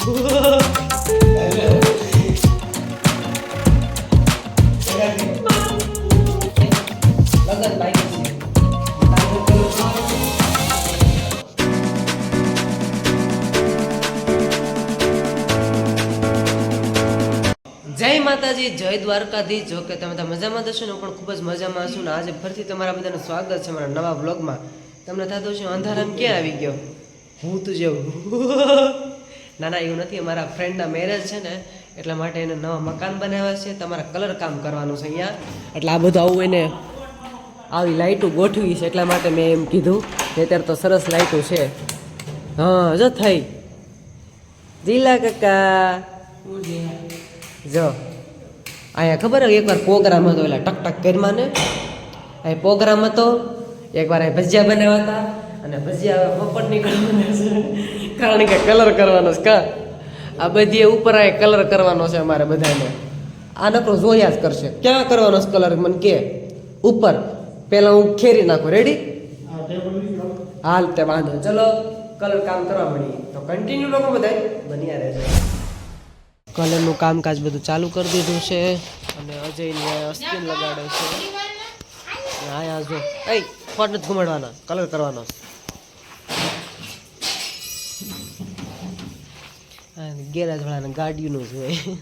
જય માતાજી, જય દ્વારકાધીશ. જો કે તમે તો મજામાં થશો ને પણ ખૂબ જ મજામાં છું ને આજે ફરીથી તમારા બધાનું સ્વાગત છે મારા નવા બ્લોગમાં તમને થતું છે અંધારામ ક્યાં આવી ગયો? હું તો જેવું. ના ના એવું નથી, અમારા ફ્રેન્ડના મેરેજ છે ને, એટલા માટે એને નવા મકાન બનાવ્યા છે, તમારા કલર કામ કરવાનું છે અહીંયા. એટલે આ બધું આવું એને આવી લાઇટો ગોઠવી છે, એટલા માટે મેં એમ કીધું કે અત્યારે તો સરસ લાઇટો છે. હા, જો થઈ. જીલા કાકા. જો. અહીંયા ખબર એકવાર પ્રોગ્રામ હતો, એટલે ટક ટક કરીમાં ને. અહીં પ્રોગ્રામ હતો, એકવાર અહીં ભજીયા બનાવ્યા હતા. અને ભજીયા મફત નીકળવાના છે. કારણ કે કલર કરવાનો છે કા? આ બધી ઉપર આ કલર કરવાનો છે અમારે બધાને. આ નકરો જોયા જ કરશે. ક્યાં કરવાનો છે કલર મને કે? ઉપર. પહેલાં હું ખેરી નાખું. રેડી હાલ તે વાંધો ચલો કલર કામ કરવા મળીએ. તો કન્ટિન્યુ લોકો બધા બન્યા રહેશે કલરનું કામકાજ બધું ચાલુ કરી દીધું છે અને અજયને સ્કીન લગાડે છે. અને આયા જો. એ ફોટ નથી ઘુમાડવાના. કલર કરવાનો ગેરેજ વાળાને ગાડીનું જ હોય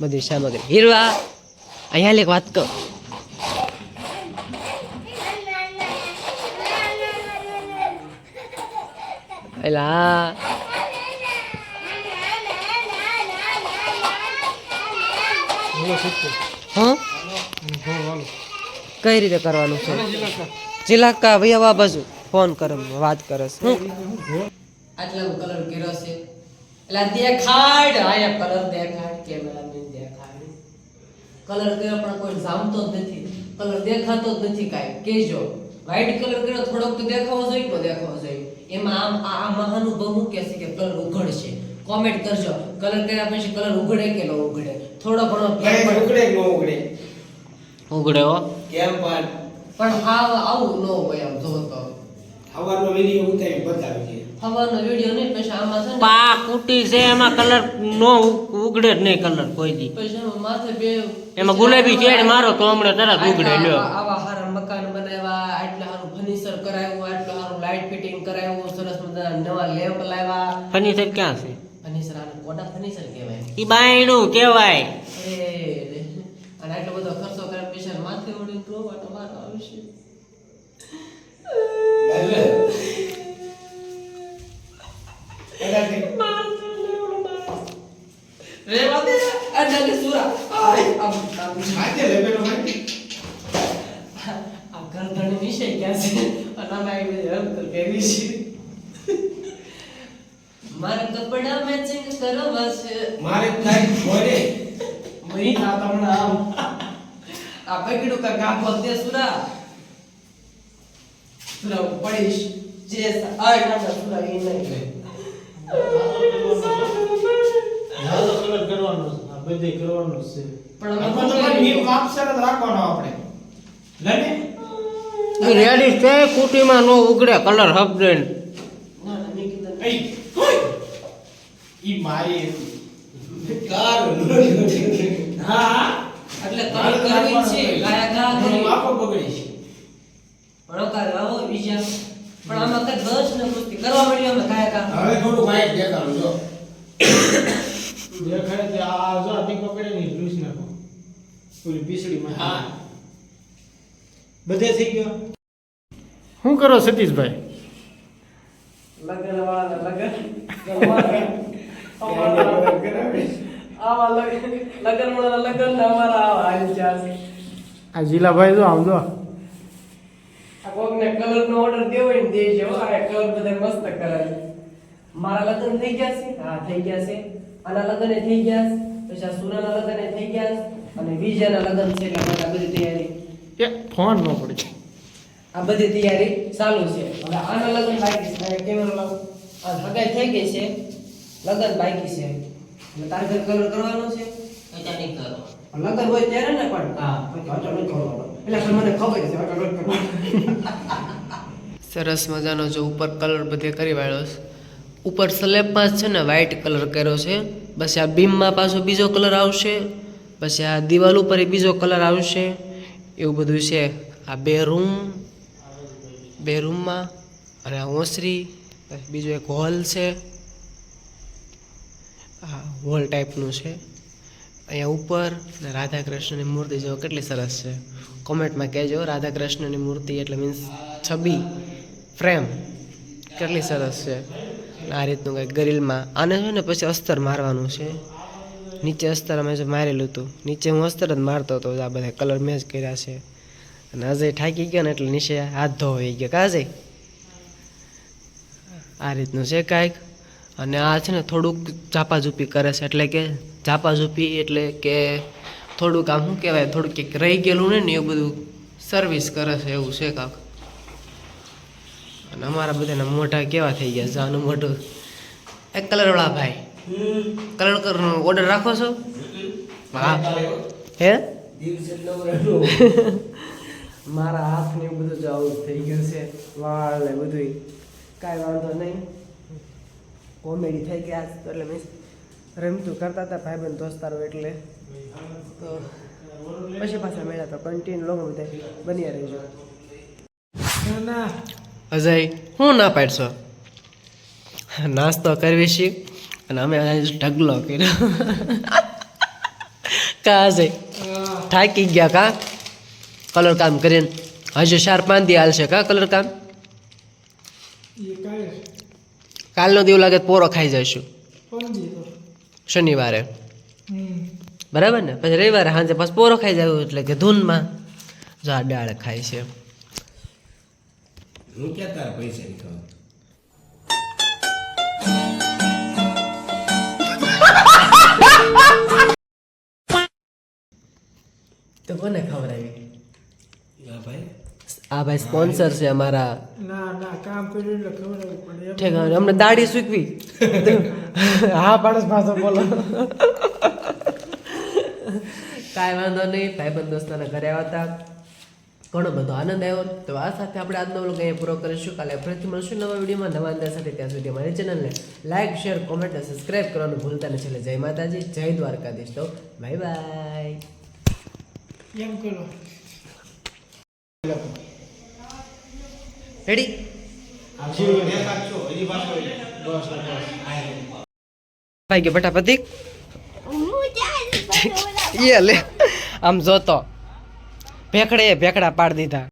બધી સામગ્રી. હીરવા અહીંયા લેખ વાત કર આ હા? કઈ રીતે કરવાનું છે? ચિલાકા ભાઈ આવા બાજુ. ફોન કરો વાત કરે છે આટલા કલર કર્યો છે. એટલે આ દેખાડ આયા કલર દેખાડ કેમેરામેન દેખાડ. કલર કર્યો પણ કોઈ જામતો જ નથી. કલર દેખાતો જ નથી કાંઈ. કેજો વ્હાઈટ કલર કર્યો થોડોક તો દેખાવો જોઈએ તો દેખાવો જોઈએ. એમાં આમ આ મહાનુભવ હું કહે છે કે કલર ઉઘડશે. કોમેન્ટ કરજો. કલર કર્યા પછી કલર ઉઘડે કે ન ઉઘડે? થોડો ઘણો ફેર કઈ પડે. કે ન ઉઘડે? ઉઘડે હો. કેમ પણ? પણ હાવ આવું ન હોય આમ જો તો. સવારનો વીડિયો ઉતારી બતાવી પા કુટી છે એમાં કલર નો ઉગડે જ નહીં કલર કોઈ દી. પછી એમાં માથે એમાં ગુલાબી ચેડ મારો તો હમણાં તરત ઉગડે લ્યો. આવા સારા મકાન બનાવ્યા આટલા સારું ફર્નિચર કરાવ્યું આટલું સારું લાઇટ ફિટિંગ કરાવ્યું સરસ મજાના નવા લેમ્પ લાવ્યા. ફર્નિચર ક્યાં છે? ફર્નિચર આનું કોટા ફર્નિચર કહેવાય. ઈ બાયણું કહેવાય. અરે અને આટલો બધો ખર્ચો કરે પૈસા માથે ઉડીને તો વાટો મારો આવશે રેવા દે આ નાની સુરા આય આમ આમ આજે લેબેલો ભાઈ આ ગરદન વિશે ક્યાં છે? અને આમાં આવી બધી હરકત કેવી છે. મારા કપડા મેચિંગ કરવા છે. મારે થાય મોરે મહી ના તમને આમ. આ પકડું કા કામ બોલતે સુરા. સુરા પડીશ. જે આ ના સુરા એ નહીં. પણ અમે તો નિયમ માપસર જ રાખવાનો આપણે. લને રેડી છે કુટીમાં નો ઉગડે કલર હબડે. ઈ મારી કાર હા એટલે કાર કરવી છે ગાયા ગા કરી માપો બગડી છે. પણ કા આવો બીજા. પણ આમાં કદ બસ ને કરવા મળી અમે ગાયા ગા હવે થોડું વાઈટ દેખાડું જો. દેખાડે તે આ જો આથી પકડે ની લૂસ નાખો ઓલી પીસડીમાં હા. બધે થઈ ગયો? શું કરો સતીશભાઈ? લગન. વાળા લગન આવા લગન લગન વાળા લગન અમારા આવા હાલ ચાલશે આ જીલાભાઈ જો આમ જો. આ કોકને કલર નો ઓર્ડર દેવો ને દેજો આ કલર બધા મસ્ત કલર મારા લગ્ન થઈ ગયા છે? હા થઈ ગયા છે. આના લગ્ન એ થઈ ગયા પછી આ સુરાના લગ્ન એ થઈ ગયા છે અને વિજયના લગ્ન છે એટલે આ બધી તૈયારી. એ ફોન ન પડે. આ બધી તૈયારી ચાલુ છે. હવે આના લગ્ન બાકી છે. કેમેરો લાવો? આ હગાઈ થઈ ગઈ છે. લગ્ન બાકી છે. એટલે તારે ઘર કલર કરવાનો છે? અત્યારે નહીં કરો લગ્ન હોય ત્યારે ને પણ? હા. અચાનક કરવાનો. એટલે મને ખબર છે અચાનક કરવાનો. સરસ મજાનો જો ઉપર કલર બધે કરી વાળ્યો છે. ઉપર સ્લેબમાં છે ને વ્હાઇટ કલર કર્યો છે. પછી આ બીમમાં પાછો બીજો કલર આવશે. પછી આ દિવાલ ઉપર બીજો કલર આવશે. એવું બધું છે. આ બે રૂમ બે રૂમમાં અને આ ઓસરી, પછી બીજો એક હોલ છે. આ હોલ ટાઈપનું છે. અહીંયા ઉપર ને રાધા કૃષ્ણની મૂર્તિ જો કેટલી સરસ છે. કોમેન્ટમાં કહેજો રાધા કૃષ્ણની મૂર્તિ એટલે મીન્સ છબી ફ્રેમ કેટલી સરસ છે. આ રીતનું કંઈક ગરિલમાં. આને છે ને પછી અસ્તર મારવાનું છે. નીચે અસ્તર અમે જે મારેલું હતું, નીચે હું અસ્તર જ મારતો હતો, આ બધા કલર મેં કર્યા છે. અને અજય થાકી ગયો ને એટલે નીચે હાથ ધોવાઈ ગયો. કાજે આ રીતનું છે કાંઈક. અને આ છે ને થોડુંક ઝાપાઝૂપી કરે છે. એટલે કે ઝાપાઝૂપી એટલે કે થોડુંક આમ શું કહેવાય? થોડુંક કંઈક રહી ગયેલું ને, એવું બધું સર્વિસ કરે છે, એવું છે કાંક. અને અમારા બધાના મોઢા કેવા થઈ ગયા છે? આનું મોઢું એ કલરવાળા ભાઈ. કલર કરનો ઓર્ડર રાખો છો? હા. હે? મારા હાથ ને એવું બધું જ આવું થઈ ગયું છે. વાળ ને બધું કાંઈ વાંધો નહીં. કોમેડી થઈ ગયા તો એટલે મીન્સ રમતું કરતા હતા ભાઈ ભાઈબંધ દોસ્તારો એટલે. તો પછી પાછા મળ્યા તો કન્ટિન્યુ લોકો બધા બન્યા રહીજો. ના ના. અજય, હું ના પાડશો? નાસ્તો કરવી છી અને અમે ઢગલો કર્યો. કા અજય? થાકી ગયા કા? કલર કામ કરીને. હજુ ચાર પાંચ દી હાલશે કા કલર કામ? કાલનો દીવ લાગે પોરો ખાઈ જઈશું. શનિવારે. બરાબર ને? પછી રવિવારે સાંજે પછી પોરો ખાઈ જાય એટલે કે ધૂનમાં. જો ખાય છે. હું ક્યાં તારા પૈસા ની ખાવા તો કોને ખવડાવી હા ભાઈ. આ ભાઈ સ્પોન્સર છે અમારા ના ના કામ કર્યું એટલે ખબર આવી પડે અમને દાઢી સૂકવી. હા પાડોશ ભાષો બોલો. કાંઈ વાંધો નહીં ભાઈબંધ દોસ્તાના ઘરે આવ્યા હતા ઘણો બધો આનંદ આવ્યો. તો આ સાથે આપણે આજનો વ્લોગ અહીંયા પૂરો કરીશું. કાલે ફરીથી મળશું નવા વિડીયોમાં. નવા અંદર સાથે ત્યાં સુધી અમારી ચેનલને લાઈક શેર કોમેન્ટ અને સબસ્ક્રાઈબ કરવાનું ભૂલતા નહીં. છેલ્લે જય માતાજી જય દ્વારકાધીશ. તો બાય બાય એમ કરો. રેડી ભાઈ ગયો બટા પતિક એ લે આમ જોતો. ભેખડે ભેખડા પાડી દીધા.